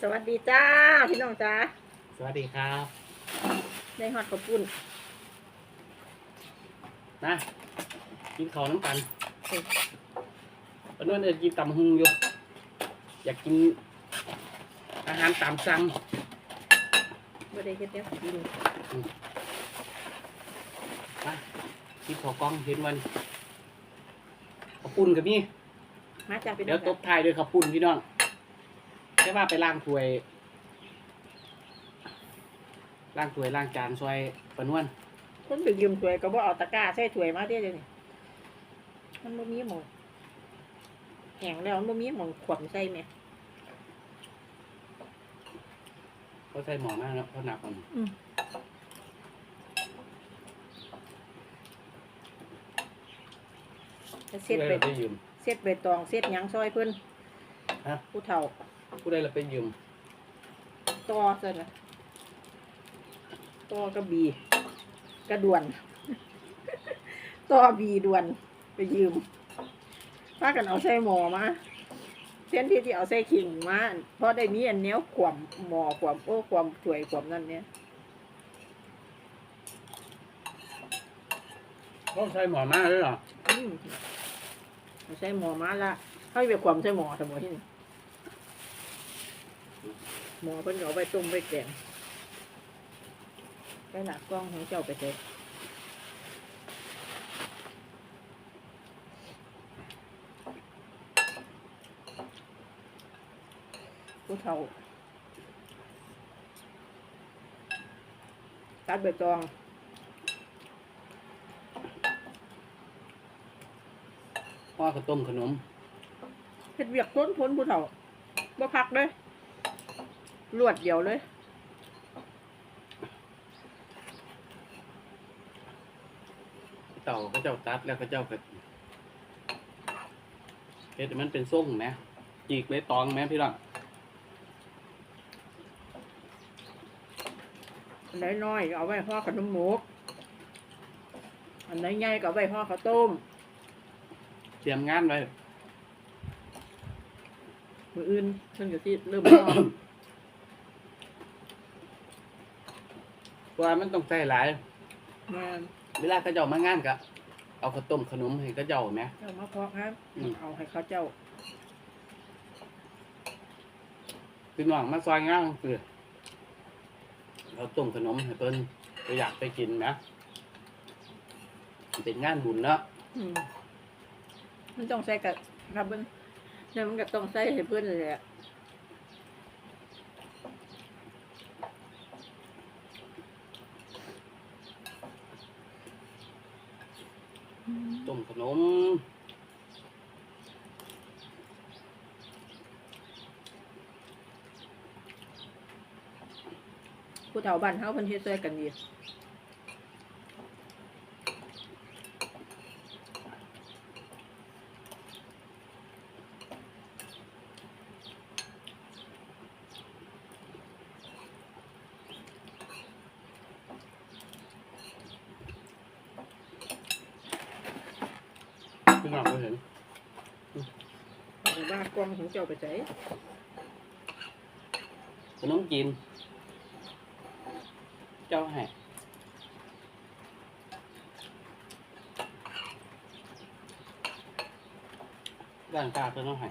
สวัสดีจ้า พี่น้องจ้าสวัสดีครับได้ฮอดข้าวปุ้นนะกินข้าวน้ำกันวันนั้นเอินกินตำหุงอยู่ อยากกิน อาหารตามสั่งบ่ได้เฮ็ดแนวกินมากินข้าวกล้องเห็นวันข้าวปุ้นกับนี่มาจ้าพี่น้เดี๋อยวงตบท้ายด้วยข้าวปุ้นพี่น้อง แค่ว่าไปล้างถ้วยล้างถ้วยล้างจานซอยปานวน คนไปยืมถ้วยก็บ่เอาตะกร้าใส่ถ้วยมาเด้เดี๋ยวนี้มันบ่มีหม้องแห้งแล้วมันบ่มีหม้องขวมใส่แหม่เขาใส่หมอมากแล้วเขาหนักกว่าอืมจะเซ็ตผู้ไปใดเราไปยืม เซ็ตใบตองเซ็ตหยังซอยเพิ่นฮะ ผู้เฒ่า ผู้ใดเราไปยืมต่อซั่นน่ะต่อกระบี กระดวน ต่อบีดวน ไปยืมพากันเอาใส่หมอมาเส้นที่ที่เอาใส่ขิงมาเพราะได้มีอันเนี้ยขวมหมอขวมโอ้ขวมถวยขวมนั่นเนี่ยต้องใส่หมอมากเลยเหรออืมเอาใส่หมอมาละให้ไปขวมใส่หมอสมมติที่นี่ หมอเพิ่นก็เอาไปต้มไปแกงไปหลักกล้องของเจ้าไปเถอะผู้เฒ่าตัดใบตองพ่อข้าวต้มขนมเฮ็ดเวียกต้นพ้นผู้เฒ่าบ่พักเลย รวดเดียวเลย เต่าก็เจ้าตัดแล้วก็เจ้าก็เฮ็ดให้มันเป็นส่งนะจีกเลยตองแม่พี่น้องอันไหนน้อยก็เอาไว้ห่อขนมหมกอันไหนใหญ่ก็เอาไว้ห่อข้าวต้ม เตรียมงานไว้ มืออื่นเพิ่นก็สิเริ่มห่อ เพราะว่ามันต้องใส่หลายมาเวลาเขาเจ้ามางานก็เอาข้าวต้มขนมให้เขาเจ้าแหมเจ้ามาพอกครับอืม เอาให้เขาเจ้าพี่น้องมาซอยงานคือเราต้มขนมให้เพิ่นก็อยากไปกินนะมันเป็นงานบุญเนาะอืมมันต้องใส่กับครับเพิ่นเนี่ยมันก็ต้องใส่ให้เพิ่นเลยแหละ ต้มขนม ผู้เฒ่าบ้านเฮาเพิ่นเฮ็ดช่วยกันดี พี่น้องก็เห็นแต่ว่ากล้องของเจ้าไปใส่ขนมจีน เจ้าให้ร่างกายเพิ่นเอาให้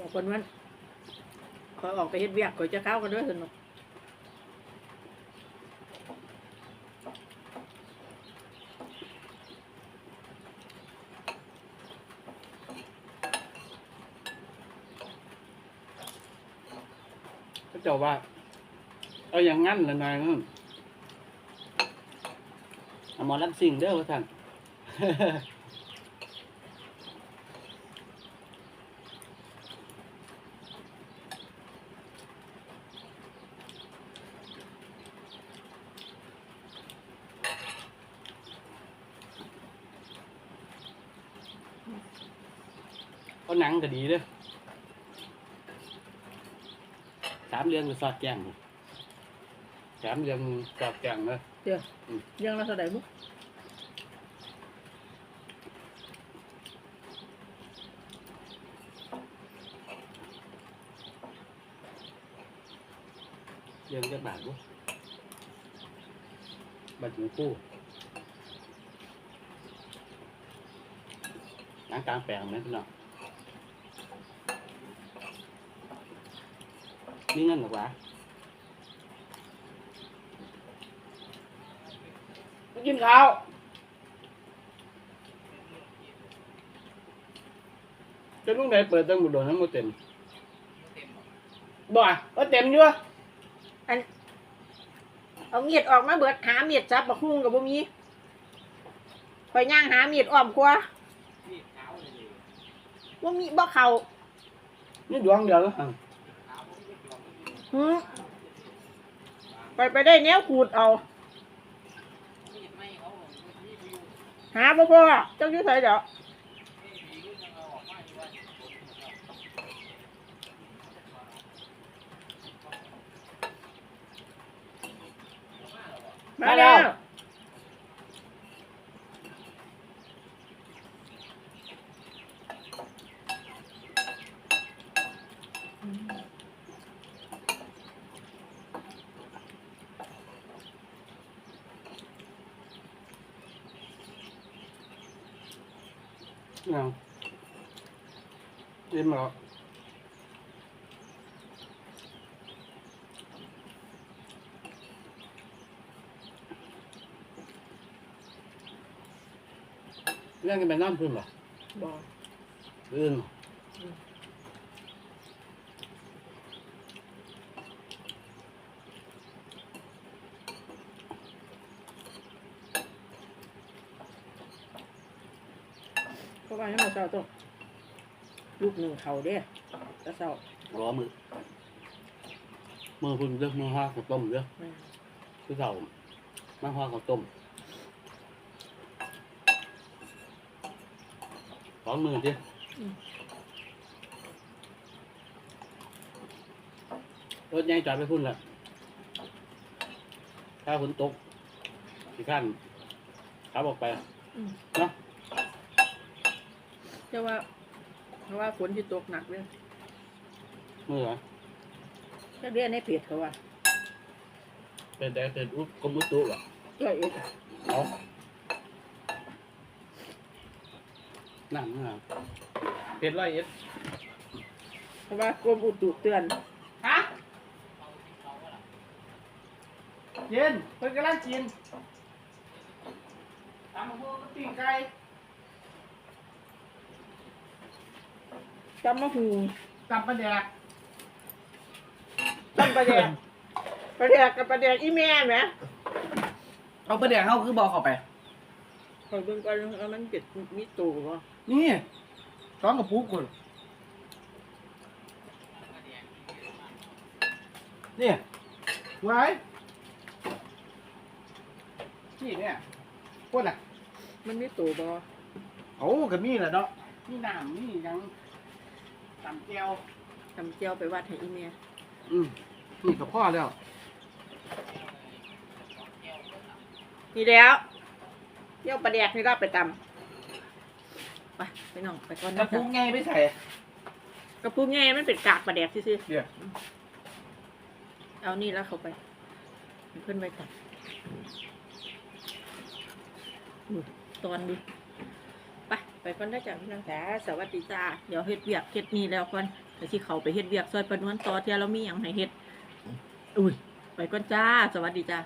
บอกเพิ่นว่าขอยออกไปเฮ็ดเวียกขอยจะเข้ากันด้วยสนุกเจ้าว่า เอาอย่างงั้นละนายนั่นหมอลำสิ่งเด้อว่าท่าน ก็หนังก็ดีเด้อสามเรื่องก็สอดแจ้งเลยสามเรื่องสอดแจ้งเลยเดี๋ยวยังละเท่าไหร่บุเรื่องจะบาทบุบาทถึงคู่หนังกลางแปลงไหมพี่น้อง นี่เงินหรอวะมากินข้าวจะลุงไหนเปิดตั้งบุดโดนทั้งหมดเต็มบ่อะเออเต็มอยู่อะเอามีดออกมาเบิดหามีดจับบักฮุ่งกับบ่มีคอยย่างหามีดอ้อมกว่าบ่มีบ่เข้านี่ดวงเดียวแล้ว หั่นหืมไปไปได้แนวขูดเอา หาบ่พอเจ้าอยู่ไสเดี๋ยวมาแล้ว เอาเต็มแล้วเรื่องกันไปนอนพื้นบ่บ่อื่น ราะว่าให้มาเช้าต้องลูกหนึ่งเขาเด้แตะเช้ารอมือมือพุ่นเด้อมือห่อข้าวต้มเด้อแม่นคือเก่ามาห่อข้าวต้มสองมือดิรถใหญ่จอดไปพุ่นละถ้าฝนตกที่ขั้นขับออกไป อืม เนาะ แต่ว่าเพราะว่าฝนที่ตกหนักเลยมือเหรอจะเรียนในเพจเขาว่าเป็นแต่เป็นอุดกรมอุตุเหรอก็เอ็ดเอานั่นนะเป็ดร้อยเอ็ดเพราะว่ากรมอุตุเตือนฮะเย็นเพิ่นกำลังกินตำมะม่วงกับปิ้งไก่ จำมะฮูตำปลาแดกจำประเดกประเดกกับประเดกอีแม่ไหมเอาประเดี๋ยวเขาคือบอกเขาไป คอยเบิ่งก่อนว่ามันเจ็ดมีตูบ่นี่ร้องกับปุ๊กคนนี่ไว้นี่เนี่ยพวกน่ะมันมีตูบ่โอ้กับมีแหละเนาะนี่น้ำนี่ยัง ตำแก้วทำเจียวไปวัดให้อีแม่อืมนี่กับพ่อแล้ว นี่แล้วเจียวประเดกนี่ก็ไปตำไปไปน้องไปก่อนกระนะปุจ๊ะกไงไม่ใส่กระพุ้งไงมันเป็นกากประเดกซื่อเดี๋ยวๆเอานี่แล้วเข้าไปให้เพิ่นไว้ก่อนอุ้ยตอนดู ไปไปก่อนได้จ้ะพี่น้องจ๋าสวัสดีจ้าเดี๋ยวเฮ็ดเวียกเฮ็ดนี่แล้วก่อนเดี๋ยวสิเข้าไปเฮ็ดเวียกซอยปานวนต่อเที่ยเรามีหยังให้เฮ็ดอุ้ยไปก่อนจ้า สวัสดีจ้า